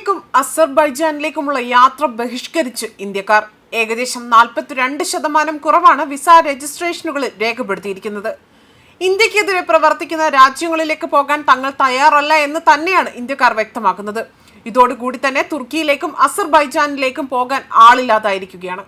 തുർക്കിയിലേക്കും അസർബൈജാനിലേക്കുമുള്ള യാത്ര ബഹിഷ്കരിച്ച് ഇന്ത്യക്കാർ. ഏകദേശം നാൽപ്പത്തിരണ്ട് ശതമാനം കുറവാണ് വിസ രജിസ്ട്രേഷനുകളിൽ രേഖപ്പെടുത്തിയിരിക്കുന്നത്. ഇന്ത്യക്കെതിരെ പ്രവർത്തിക്കുന്ന രാജ്യങ്ങളിലേക്ക് പോകാൻ തങ്ങൾ തയ്യാറല്ല എന്ന് തന്നെയാണ് ഇന്ത്യക്കാർ വ്യക്തമാക്കുന്നത്. ഇതോടുകൂടി തന്നെ തുർക്കിയിലേക്കും അസർബൈജാനിലേക്കും പോകാൻ ആളില്ലാതായിരിക്കുകയാണ്.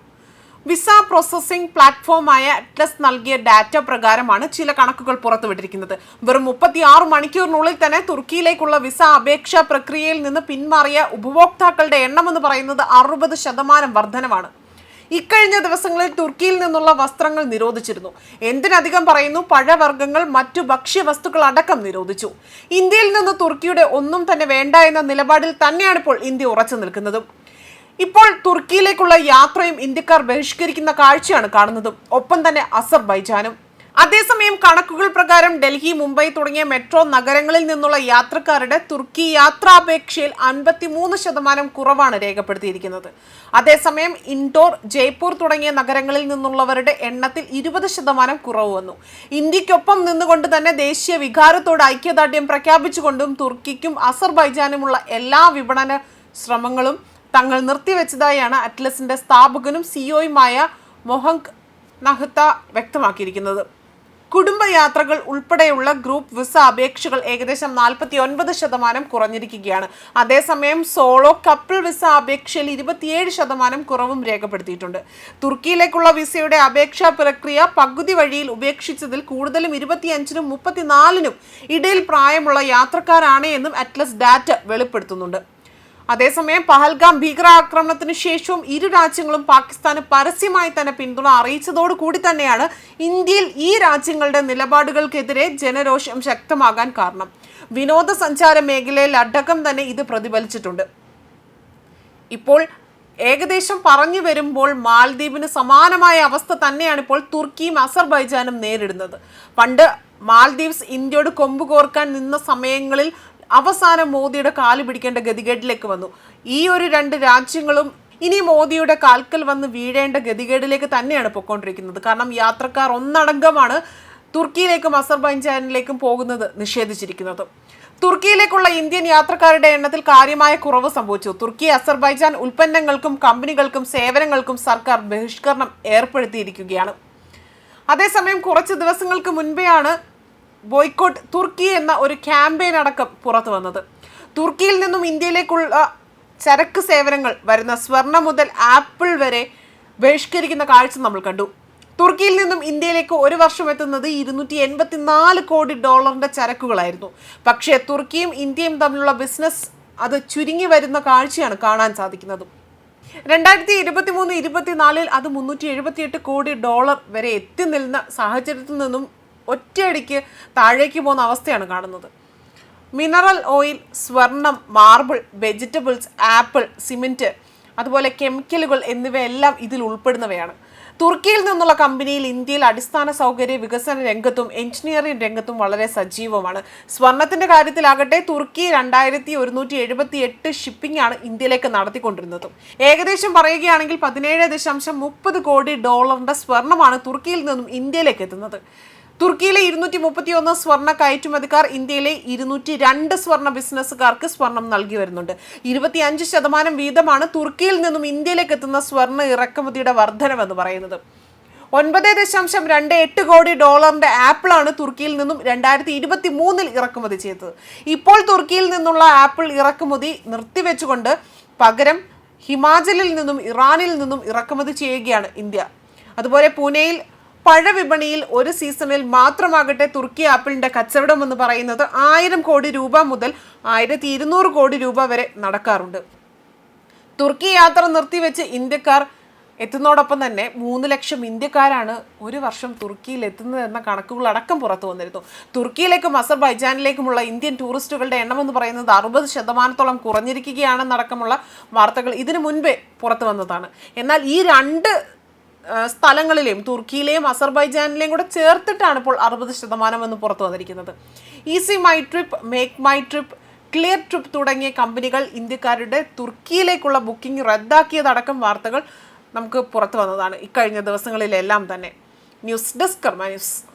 വിസ പ്രോസസ്സിംഗ് പ്ലാറ്റ്ഫോമായ അറ്റ്ലസ് നൽകിയ ഡാറ്റ പ്രകാരമാണ് ചില കണക്കുകൾ പുറത്തുവിട്ടിരിക്കുന്നത്. വെറും മുപ്പത്തിയാറ് മണിക്കൂറിനുള്ളിൽ തന്നെ തുർക്കിയിലേക്കുള്ള വിസ അപേക്ഷാ പ്രക്രിയയിൽ നിന്ന് പിന്മാറിയ ഉപഭോക്താക്കളുടെ എണ്ണം എന്ന് പറയുന്നത് അറുപത് ശതമാനം വർധനമാണ് ഇക്കഴിഞ്ഞ ദിവസങ്ങളിൽ തുർക്കിയിൽ നിന്നുള്ള വസ്ത്രങ്ങൾ നിരോധിച്ചിരുന്നു. എന്തിനധികം പറയുന്നു പഴവർഗങ്ങൾ മറ്റു ഭക്ഷ്യവസ്തുക്കൾ അടക്കം നിരോധിച്ചു. ഇന്ത്യയിൽ നിന്ന് തുർക്കിയുടെ ഒന്നും തന്നെ വേണ്ട എന്ന നിലപാടിൽ തന്നെയാണ് ഇപ്പോൾ ഇന്ത്യ ഉറച്ചു നിൽക്കുന്നതും. ഇപ്പോൾ തുർക്കിയിലേക്കുള്ള യാത്രയും ഇന്ത്യക്കാർ ബഹിഷ്കരിക്കുന്ന കാഴ്ചയാണ് കാണുന്നതും. ഒപ്പം തന്നെ അസർബൈജാനും. അതേസമയം കണക്കുകൾ പ്രകാരം ഡൽഹി മുംബൈ തുടങ്ങിയ മെട്രോ നഗരങ്ങളിൽ നിന്നുള്ള യാത്രക്കാരുടെ തുർക്കി യാത്രാപേക്ഷയിൽ അൻപത്തിമൂന്ന് ശതമാനം കുറവാണ് രേഖപ്പെടുത്തിയിരിക്കുന്നത്. അതേസമയം ഇൻഡോർ ജയ്പൂർ തുടങ്ങിയ നഗരങ്ങളിൽ നിന്നുള്ളവരുടെ എണ്ണത്തിൽ ഇരുപത് ശതമാനം കുറവ് വന്നു. ഇന്ത്യക്കൊപ്പം നിന്നുകൊണ്ട് തന്നെ ദേശീയ വികാരത്തോട് ഐക്യദാർഢ്യം പ്രഖ്യാപിച്ചുകൊണ്ടും തുർക്കിക്കും അസർബൈജാനുമുള്ള എല്ലാ വിപണന ശ്രമങ്ങളും തങ്ങൾ നിർത്തിവെച്ചതായാണ് അറ്റ്ലസിന്റെ സ്ഥാപകനും സിഇഒയുമായ മൊഹങ്ക് നഹ്ത വ്യക്തമാക്കിയിരിക്കുന്നത്. കുടുംബയാത്രകൾ ഉൾപ്പെടെയുള്ള ഗ്രൂപ്പ് വിസ അപേക്ഷകൾ ഏകദേശം നാൽപ്പത്തി ഒൻപത് ശതമാനം കുറഞ്ഞിരിക്കുകയാണ്. അതേസമയം സോളോ കപ്പിൾ വിസ അപേക്ഷയിൽ ഇരുപത്തിയേഴ് ശതമാനം കുറവും രേഖപ്പെടുത്തിയിട്ടുണ്ട്. തുർക്കിയിലേക്കുള്ള വിസയുടെ അപേക്ഷാ പ്രക്രിയ പകുതി വഴിയിൽ ഉപേക്ഷിച്ചതിൽ കൂടുതലും ഇരുപത്തിയഞ്ചിനും മുപ്പത്തിനാലിനും ഇടയിൽ പ്രായമുള്ള യാത്രക്കാരാണ് എന്നും അറ്റ്ലസ് ഡാറ്റ വെളിപ്പെടുത്തുന്നുണ്ട്. അതേസമയം പഹൽഗാം ഭീകരാക്രമണത്തിന് ശേഷവും ഇരു രാജ്യങ്ങളും പാകിസ്ഥാന് പരസ്യമായി തന്നെ പിന്തുണ അറിയിച്ചതോടു കൂടി തന്നെയാണ് ഇന്ത്യയിൽ ഈ രാജ്യങ്ങളുടെ നിലപാടുകൾക്കെതിരെ ജനരോഷം ശക്തമാകാൻ കാരണം. വിനോദസഞ്ചാര മേഖലയിൽ അടക്കം തന്നെ ഇത് പ്രതിഫലിച്ചിട്ടുണ്ട്. ഇപ്പോൾ ഏകദേശം പറഞ്ഞു വരുമ്പോൾ മാൽദ്വീപിന് സമാനമായ അവസ്ഥ തന്നെയാണ് ഇപ്പോൾ തുർക്കിയും അസർബൈജാനും നേരിടുന്നത്. പണ്ട് മാൽദ്വീപ്സ് ഇന്ത്യയോട് കൊമ്പ് കോർക്കാൻ നിന്ന സമയങ്ങളിൽ അവസാനം മോദിയുടെ കാൽ പിടിക്കേണ്ട ഗതികേടിലേക്ക് വന്നു. ഈ ഒരു രണ്ട് രാജ്യങ്ങളും ഇനി മോദിയുടെ കാൽക്കൽ വന്ന് വീഴേണ്ട ഗതികേടിലേക്ക് തന്നെയാണ് പൊയ്ക്കൊണ്ടിരിക്കുന്നത്. കാരണം യാത്രക്കാർ ഒന്നടങ്കമാണ് തുർക്കിയിലേക്കും അസർബൈജാനിലേക്കും പോകുന്നത് നിഷേധിച്ചിരിക്കുന്നത്. തുർക്കിയിലേക്കുള്ള ഇന്ത്യൻ യാത്രക്കാരുടെ എണ്ണത്തിൽ കാര്യമായ കുറവ് സംഭവിച്ചു. തുർക്കി അസർബൈജാൻ ഉൽപ്പന്നങ്ങൾക്കും കമ്പനികൾക്കും സേവനങ്ങൾക്കും സർക്കാർ ബഹിഷ്കരണം ഏർപ്പെടുത്തിയിരിക്കുകയാണ്. അതേസമയം കുറച്ച് ദിവസങ്ങൾക്ക് മുൻപെയാണ് ബോയ്ക്കോട്ട് തുർക്കി എന്ന ഒരു ക്യാമ്പയിൻ അടക്കം പുറത്തു വന്നത്. തുർക്കിയിൽ നിന്നും ഇന്ത്യയിലേക്കുള്ള ചരക്ക് സേവനങ്ങൾ വരുന്ന സ്വർണം മുതൽ ആപ്പിൾ വരെ ബഹിഷ്കരിക്കുന്ന കാഴ്ച നമ്മൾ കണ്ടു. തുർക്കിയിൽ നിന്നും ഇന്ത്യയിലേക്ക് ഒരു വർഷം എത്തുന്നത് ഇരുന്നൂറ്റി എൺപത്തിനാല് കോടി ഡോളറിന്റെ ചരക്കുകളായിരുന്നു. പക്ഷേ തുർക്കിയും ഇന്ത്യയും തമ്മിലുള്ള ബിസിനസ് അത് ചുരുങ്ങി വരുന്ന കാഴ്ചയാണ് കാണാൻ സാധിക്കുന്നത്. രണ്ടായിരത്തി ഇരുപത്തി മൂന്ന് ഇരുപത്തിനാലിൽ അത് മുന്നൂറ്റി എഴുപത്തിയെട്ട് കോടി ഡോളർ വരെ എത്തി നിന്ന സാഹചര്യത്തിൽ നിന്നും ഒറ്റയടിക്ക് താഴേക്ക് പോകുന്ന അവസ്ഥയാണ് കാണുന്നത്. മിനറൽ ഓയിൽ സ്വർണം മാർബിൾ വെജിറ്റബിൾസ് ആപ്പിൾ സിമെന്റ് അതുപോലെ കെമിക്കലുകൾ എന്നിവയെല്ലാം ഇതിൽ ഉൾപ്പെടുന്നവയാണ്. തുർക്കിയിൽ നിന്നുള്ള കമ്പനിയിൽ ഇന്ത്യയിൽ അടിസ്ഥാന സൗകര്യ വികസന രംഗത്തും എഞ്ചിനീയറിംഗ് രംഗത്തും വളരെ സജീവമാണ്. സ്വർണത്തിന്റെ കാര്യത്തിലാകട്ടെ തുർക്കി രണ്ടായിരത്തി ഒരുന്നൂറ്റി എഴുപത്തി എട്ട് ഷിപ്പിംഗ് ആണ് ഇന്ത്യയിലേക്ക് നടത്തിക്കൊണ്ടിരുന്നത്. ഏകദേശം പറയുകയാണെങ്കിൽ പതിനേഴ് ദശാംശം മുപ്പത് കോടി ഡോളറിന്റെ സ്വർണമാണ് തുർക്കിയിൽ നിന്നും ഇന്ത്യയിലേക്ക് എത്തുന്നത്. തുർക്കിയിലെ ഇരുന്നൂറ്റി മുപ്പത്തി ഒന്ന് സ്വർണ കയറ്റുമതിക്കാർ ഇന്ത്യയിലെ ഇരുന്നൂറ്റി രണ്ട് സ്വർണ ബിസിനസ്സുകാർക്ക് സ്വർണം നൽകി വരുന്നുണ്ട്. ഇരുപത്തിയഞ്ച് ശതമാനം വീതമാണ് തുർക്കിയിൽ നിന്നും ഇന്ത്യയിലേക്ക് എത്തുന്ന സ്വർണ ഇറക്കുമതിയുടെ വർധനമെന്ന് പറയുന്നത്. ഒൻപത് ദശാംശം രണ്ട് എട്ട് കോടി ഡോളറിന്റെ ആപ്പിളാണ് തുർക്കിയിൽ നിന്നും രണ്ടായിരത്തി ഇരുപത്തി മൂന്നിൽ ഇറക്കുമതി ചെയ്തത്. ഇപ്പോൾ തുർക്കിയിൽ നിന്നുള്ള ആപ്പിൾ ഇറക്കുമതി നിർത്തിവെച്ചുകൊണ്ട് പകരം ഹിമാചലിൽ നിന്നും ഇറാനിൽ നിന്നും ഇറക്കുമതി ചെയ്യുകയാണ് ഇന്ത്യ. അതുപോലെ പൂനെയിൽ പഴവിപണിയിൽ ഒരു സീസണിൽ മാത്രമാകട്ടെ തുർക്കി ആപ്പിളിന്റെ കച്ചവടം എന്ന് പറയുന്നത് ആയിരം കോടി രൂപ മുതൽ ആയിരത്തി ഇരുന്നൂറ് കോടി രൂപ വരെ നടക്കാറുണ്ട്. തുർക്കി യാത്ര നിർത്തിവെച്ച് ഇന്ത്യക്കാർ എത്തുന്നതോടൊപ്പം തന്നെ മൂന്ന് ലക്ഷം ഇന്ത്യക്കാരാണ് ഒരു വർഷം തുർക്കിയിൽ എത്തുന്നത് എന്ന കണക്കുകൾ അടക്കം പുറത്തു വന്നിരുന്നു. തുർക്കിയിലേക്കും അസർബൈജാനിലേക്കുമുള്ള ഇന്ത്യൻ ടൂറിസ്റ്റുകളുടെ എണ്ണം എന്ന് പറയുന്നത് അറുപത് ശതമാനത്തോളം കുറഞ്ഞിരിക്കുകയാണെന്നടക്കമുള്ള വാർത്തകൾ ഇതിനു മുൻപേ പുറത്തു വന്നതാണ്. എന്നാൽ ഈ രണ്ട് സ്ഥലങ്ങളിലെയും തുർക്കിയിലെയും അസർബൈജാനിലെയും കൂടെ ചേർത്തിട്ടാണ് ഇപ്പോൾ അറുപത് ശതമാനം എന്ന് പുറത്തു വന്നിരിക്കുന്നത്. Easy my trip make my trip clear trip തുടങ്ങിയ കമ്പനികൾ ഇന്ത്യക്കാരുടെ തുർക്കിയിലേക്കുള്ള ബുക്കിംഗ് റദ്ദാക്കിയതടക്കം വാർത്തകൾ നമുക്ക് പുറത്തു വന്നതാണ്. ഇക്കഴിഞ്ഞ ദിവസങ്ങളിലെല്ലാം തന്നെ. ന്യൂസ് ഡെസ്ക് കർമ്മ ന്യൂസ്